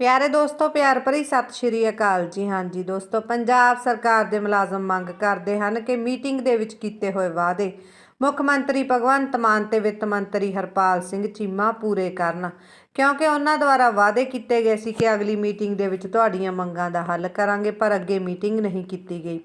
ਪਿਆਰੇ ਦੋਸਤੋ, ਪਿਆਰ ਭਰੀ ਸਤਿ ਸ਼੍ਰੀ ਅਕਾਲ। ਜੀ ਹਾਂਜੀ ਦੋਸਤੋ, ਪੰਜਾਬ ਸਰਕਾਰ ਦੇ ਮੁਲਾਜ਼ਮ ਮੰਗ ਕਰਦੇ ਹਨ ਕਿ ਮੀਟਿੰਗ ਦੇ ਵਿੱਚ ਕੀਤੇ ਹੋਏ ਵਾਅਦੇ ਮੁੱਖ ਮੰਤਰੀ ਭਗਵੰਤ ਮਾਨ ਤੇ ਵਿੱਤ ਮੰਤਰੀ ਹਰਪਾਲ ਸਿੰਘ ਚੀਮਾ ਪੂਰੇ ਕਰਨ। ਕਿਉਂਕਿ ਉਹਨਾਂ ਦੁਆਰਾ ਵਾਅਦੇ ਕੀਤੇ ਗਏ ਸੀ ਕਿ ਅਗਲੀ ਮੀਟਿੰਗ ਦੇ ਵਿੱਚ ਤੁਹਾਡੀਆਂ ਮੰਗਾਂ ਦਾ ਹੱਲ ਕਰਾਂਗੇ, ਪਰ ਅੱਗੇ ਮੀਟਿੰਗ ਨਹੀਂ ਕੀਤੀ ਗਈ।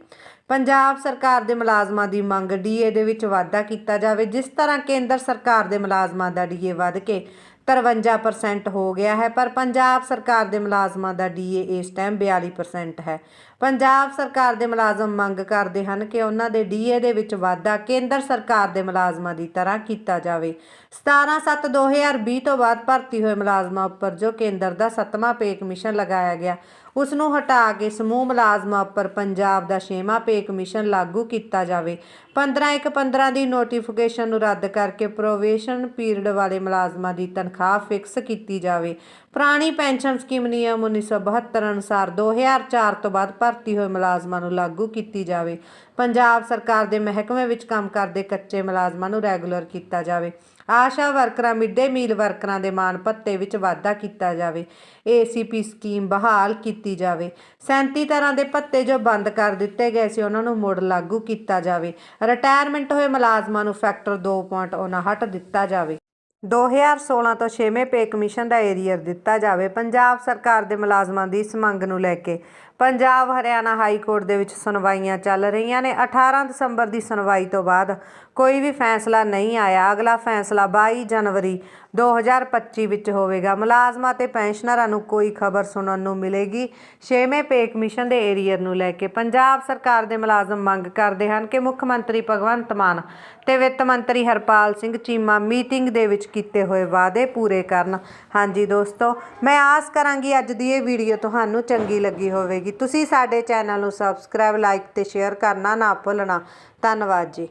ਪੰਜਾਬ ਸਰਕਾਰ ਦੇ ਮੁਲਾਜ਼ਮਾਂ ਦੀ ਮੰਗ ਡੀਏ ਦੇ ਵਿੱਚ ਵਾਧਾ ਕੀਤਾ ਜਾਵੇ, ਜਿਸ ਤਰ੍ਹਾਂ ਕੇਂਦਰ ਸਰਕਾਰ ਦੇ ਮੁਲਾਜ਼ਮਾਂ ਦਾ ਡੀਏ ਵੱਧ ਕੇ 53% ਹੋ ਗਿਆ ਹੈ, ਪਰ ਪੰਜਾਬ ਸਰਕਾਰ ਦੇ ਮੁਲਾਜ਼ਮਾਂ ਦਾ ਡੀਏ ਇਸ ਟਾਈਮ 42% ਹੈ। ਪੰਜਾਬ ਸਰਕਾਰ ਦੇ ਮੁਲਾਜ਼ਮ ਮੰਗ ਕਰਦੇ ਹਨ ਕਿ ਉਹਨਾਂ ਦੇ ਡੀਏ ਦੇ ਵਿੱਚ ਵਾਧਾ ਕੇਂਦਰ ਸਰਕਾਰ ਦੇ ਮੁਲਾਜ਼ਮਾਂ ਦੀ ਤਰ੍ਹਾਂ ਕੀਤਾ ਜਾਵੇ। 17/7/2020 ਤੋਂ ਬਾਅਦ ਭਰਤੀ ਹੋਏ ਮੁਲਾਜ਼ਮਾਂ ਉੱਪਰ ਜੋ ਕੇਂਦਰ ਦਾ 7ਵਾਂ ਪੇ ਕਮਿਸ਼ਨ ਲਗਾਇਆ ਗਿਆ ਉਸ ਨੂੰ ਹਟਾ ਕੇ ਸਮੂਹ ਮੁਲਾਜ਼ਮਾਂ ਉੱਪਰ ਪੰਜਾਬ ਦਾ 6ਵਾਂ ਪੇ ਕਮਿਸ਼ਨ ਲਾਗੂ ਕੀਤਾ ਜਾਵੇ। 15/1/15 ਦੀ ਨੋਟੀਫਿਕੇਸ਼ਨ ਨੂੰ ਰੱਦ ਕਰਕੇ ਪ੍ਰੋਵੇਸ਼ਨ ਪੀਰੀਅਡ ਵਾਲੇ ਮੁਲਾਜ਼ਮਾਂ ਦੀ ਤਨਖਾਹ ਫਿਕਸ ਕੀਤੀ ਜਾਵੇ। ਪੁਰਾਣੀ ਪੈਨਸ਼ਨ ਸਕੀਮ ਨਿਯਮ 1972 ਅਨੁਸਾਰ 2004 ਤੋਂ ਬਾਅਦ ਭਰਤੀ ਹੋਏ ਮੁਲਾਜ਼ਮਾਂ ਨੂੰ ਲਾਗੂ ਕੀਤੀ ਜਾਵੇ। ਪੰਜਾਬ ਸਰਕਾਰ ਦੇ ਮਹਿਕਮੇ ਵਿੱਚ ਕੰਮ ਕਰਦੇ ਕੱਚੇ ਮੁਲਾਜ਼ਮਾਂ ਨੂੰ ਰੈਗੂਲਰ ਕੀਤਾ ਜਾਵੇ। ਆਸ਼ਾ ਵਰਕਰਾਂ, ਮਿਡ ਡੇ ਮੀਲ ਵਰਕਰਾਂ ਦੇ ਮਾਣ ਭੱਤੇ ਵਿੱਚ ਵਾਧਾ ਕੀਤਾ ਜਾਵੇ। ਏਸੀਪੀ ਸਕੀਮ ਬਹਾਲ ਕੀਤੀ ਜਾਵੇ। 37 ਤਰ੍ਹਾਂ ਦੇ ਭੱਤੇ ਜੋ ਬੰਦ ਕਰ ਦਿੱਤੇ ਗਏ ਸੀ, ਉਹਨਾਂ ਨੂੰ ਮੁੜ ਲਾਗੂ ਕੀਤਾ ਜਾਵੇ। ਰਿਟਾਇਰਮੈਂਟ ਹੋਏ ਮੁਲਾਜ਼ਮਾਂ ਨੂੰ ਫੈਕਟਰ 2.59 ਦਿੱਤਾ ਜਾਵੇ। 2016 ਤੋਂ 6ਵੇਂ ਪੇ ਕਮਿਸ਼ਨ ਦਾ ਏਰੀਅਰ ਦਿੱਤਾ ਜਾਵੇ। ਪੰਜਾਬ ਸਰਕਾਰ ਦੇ ਮੁਲਾਜ਼ਮਾਂ ਦੀ ਇਸ ਮੰਗ ਨੂੰ ਲੈ ਕੇ ਪੰਜਾਬ ਹਰਿਆਣਾ ਹਾਈ ਕੋਰਟ ਦੇ ਵਿੱਚ ਸੁਣਵਾਈਆਂ ਚੱਲ ਰਹੀਆਂ ਨੇ। 18 ਦਸੰਬਰ ਦੀ ਸੁਣਵਾਈ ਤੋਂ ਬਾਅਦ ਕੋਈ ਵੀ ਫੈਸਲਾ ਨਹੀਂ ਆਇਆ। ਅਗਲਾ ਫੈਸਲਾ 22 ਜਨਵਰੀ 2025 ਵਿੱਚ ਹੋਵੇਗਾ। ਮੁਲਾਜ਼ਮਾਂ ਤੇ ਪੈਨਸ਼ਨਰਾਂ ਨੂੰ ਕੋਈ ਖਬਰ ਸੁਣਨ ਨੂੰ ਮਿਲੇਗੀ। 6ਵੇਂ ਪੇ ਕਮਿਸ਼ਨ ਦੇ ਏਰੀਅਰ ਨੂੰ ਲੈ ਕੇ ਪੰਜਾਬ ਸਰਕਾਰ ਦੇ ਮੁਲਾਜ਼ਮ ਮੰਗ ਕਰਦੇ ਹਨ ਕਿ ਮੁੱਖ ਮੰਤਰੀ ਭਗਵੰਤ ਮਾਨ ਤੇ ਵਿੱਤ ਮੰਤਰੀ ਹਰਪਾਲ ਸਿੰਘ ਚੀਮਾ ਮੀਟਿੰਗ ਦੇ ਵਿੱਚ ਕੀਤੇ ਹੋਏ ਵਾਅਦੇ ਪੂਰੇ ਕਰਨ। ਹਾਂਜੀ ਦੋਸਤੋ, ਮੈਂ ਆਸ ਕਰਾਂਗੀ ਅੱਜ ਦੀ ਇਹ ਵੀਡੀਓ ਤੁਹਾਨੂੰ ਚੰਗੀ ਲੱਗੀ ਹੋਵੇਗੀ। ਤੁਸੀਂ ਸਾਡੇ ਚੈਨਲ ਨੂੰ ਸਬਸਕ੍ਰਾਈਬ ਲਾਈਕ ਤੇ ਸ਼ੇਅਰ ਕਰਨਾ ਨਾ ਭੁੱਲਣਾ। ਧੰਨਵਾਦ ਜੀ।